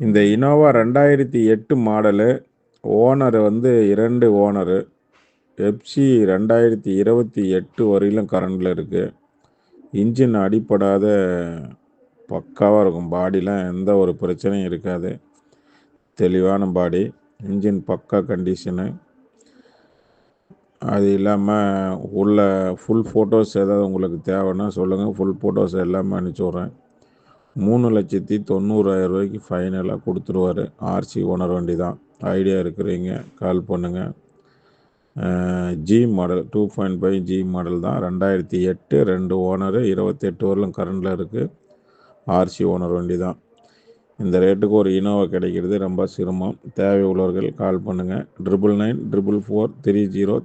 இந்த இனோவா ரெண்டாயிரத்தி எட்டு மாடலு ஓனர் வந்து இரண்டு ஓனரு. எப்சி ரெண்டாயிரத்தி இருபத்தி எட்டு வரையிலும் கரண்டில் இருக்குது இன்ஜின் அடிப்படாத பக்காவாக இருக்கும். பாடிலாம் எந்த ஒரு பிரச்சனையும் இருக்காது. தெளிவான பாடி இன்ஜின் பக்கா கண்டிஷனு அது இல்லாமல் உள்ள ஃபுல் ஃபோட்டோஸ் ஏதாவது உங்களுக்கு தேவைன்னா சொல்லுங்கள் ஃபுல் ஃபோட்டோஸ் எல்லாமே அனுப்பிச்சி விட்றேன். மூணு லட்சத்தி தொண்ணூறாயிரம் ரூபாய்க்கு ஃபைனலாக கொடுத்துருவாரு. ஆர்சி ஓனர் வண்டி தான் ஐடியா இருக்கிறீங்க. கால் பண்ணுங்கள் G model two point five G model தான். ரெண்டாயிரத்தி எட்டு ரெண்டு ஓனரு இருபத்தெட்டு வரலும் கரண்டில் இருக்குது ஆர்சி ஓனர் வண்டி தான் இந்த ரேட்டுக்கு ஒரு இனோவா கிடைக்கிறது ரொம்ப சிரமம். தேவை உள்ளவர்கள் கால் பண்ணுங்கள் triple nine triple four three zero